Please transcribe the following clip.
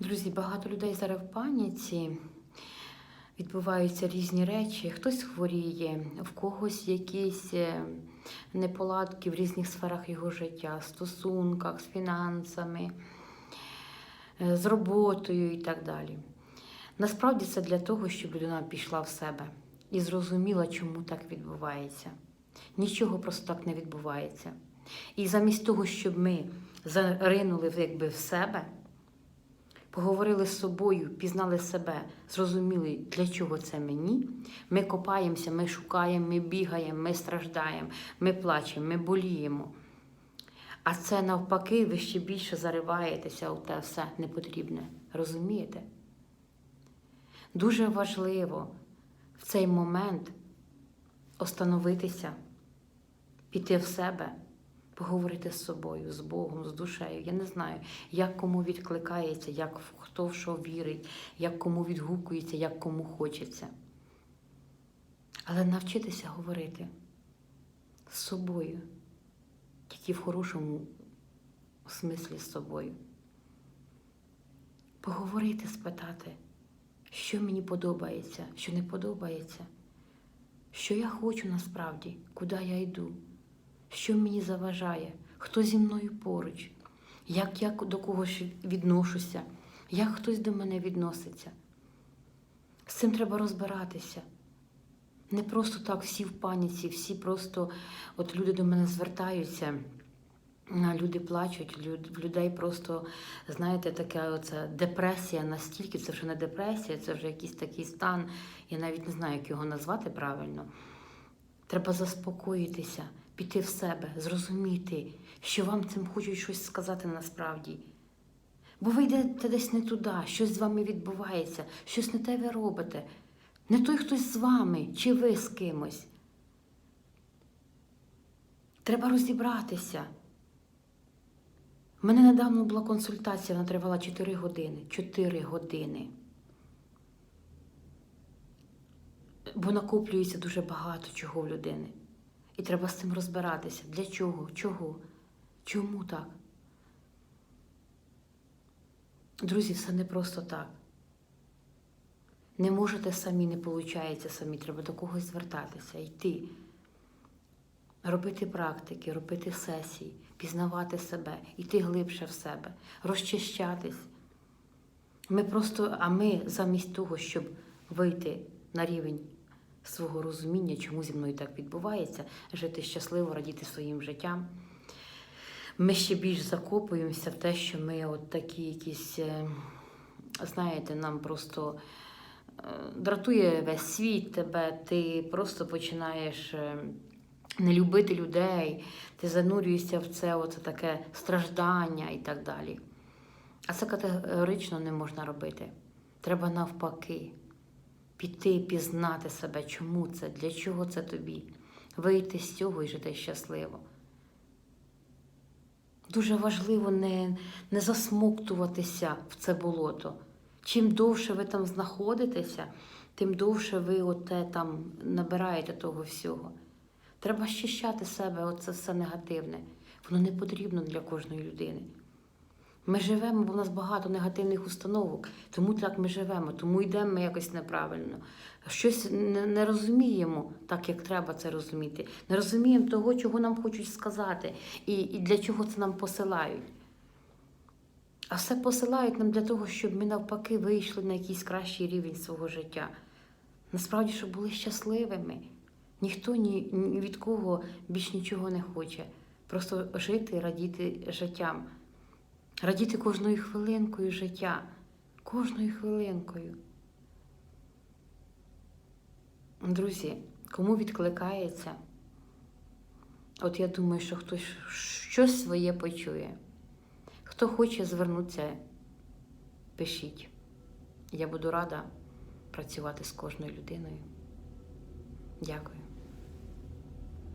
Друзі, багато людей зараз в паніці. Відбуваються різні речі. Хтось хворіє, в когось якісь е, неполадки в різних сферах його життя, стосунках, з фінансами, е, з роботою і так далі. Насправді це для того, щоб людина пішла в себе і зрозуміла, чому так відбувається. Нічого просто так не відбувається. І замість того, щоб ми заринули якби в себе, поговорили з собою, пізнали себе, зрозуміли, для чого це мені. Ми копаємося, ми шукаємо, ми бігаємо, ми страждаємо, ми плачемо, ми боліємо. А це навпаки, ви ще більше зариваєтеся у те все непотрібне. Розумієте? Дуже важливо в цей момент остановитися, піти в себе, поговорити з собою, з Богом, з душею. Я не знаю, як кому відкликається, як хто в що вірить, як кому відгукується, як кому хочеться. Але навчитися говорити з собою, тільки в хорошому смислі з собою. Поговорити, спитати, що мені подобається, що не подобається, що я хочу насправді, куди я йду, що мені заважає, хто зі мною поруч, як я до когось відношуся, як хтось до мене відноситься. З цим треба розбиратися. Не просто так всі в паніці, всі просто, от люди до мене звертаються, люди плачуть, люд- людей просто, знаєте, така оця депресія настільки, це вже не депресія, це вже якийсь такий стан, я навіть не знаю, як його назвати правильно. Треба заспокоїтися, піти в себе, зрозуміти, що вам цим хочуть щось сказати насправді. Бо ви йдете десь не туди, щось з вами відбувається, щось не те ви робите. Не той хтось з вами, чи ви з кимось. Треба розібратися. У мене недавно була консультація, вона тривала 4 години. 4 години. Бо накоплюється дуже багато чого в людини. І треба з цим розбиратися. Для чого? Чого? Чому так? Друзі, все не просто так. Не можете самі, не виходить самі, треба до когось звертатися, йти, робити практики, робити сесії, пізнавати себе, йти глибше в себе, розчищатись. Ми просто, а ми замість того, щоб вийти на рівень свого розуміння, чому зі мною так відбувається, жити щасливо, радіти своїм життям. Ми ще більш закопуємося в те, що ми от такі якісь, е, знаєте, нам просто е, дратує весь світ тебе, ти просто починаєш е, не любити людей, ти занурюєшся в це оце таке страждання і так далі. А це категорично не можна робити. Треба навпаки піти, пізнати себе, чому це, для чого це тобі, вийти з цього і жити щасливо. Дуже важливо не, не засмоктуватися в це болото. Чим довше ви там знаходитеся, тим довше ви оте там набираєте того всього. Треба щищати себе, оце все негативне. Воно не потрібно для кожної людини. Ми живемо, бо в нас багато негативних установок, тому так ми живемо, тому йдемо ми якось неправильно. Щось не, не розуміємо так, як треба це розуміти. Не розуміємо того, чого нам хочуть сказати, і, і для чого це нам посилають. А все посилають нам для того, щоб ми навпаки вийшли на якийсь кращий рівень свого життя. Насправді, щоб були щасливими. Ніхто ні, ні від кого більш нічого не хоче. Просто жити, радіти життям. Радіти кожною хвилинкою життя, кожною хвилинкою. Друзі, кому відкликається, от я думаю, що хтось щось своє почує. Хто хоче звернутися, пишіть. Я буду рада працювати з кожною людиною. Дякую.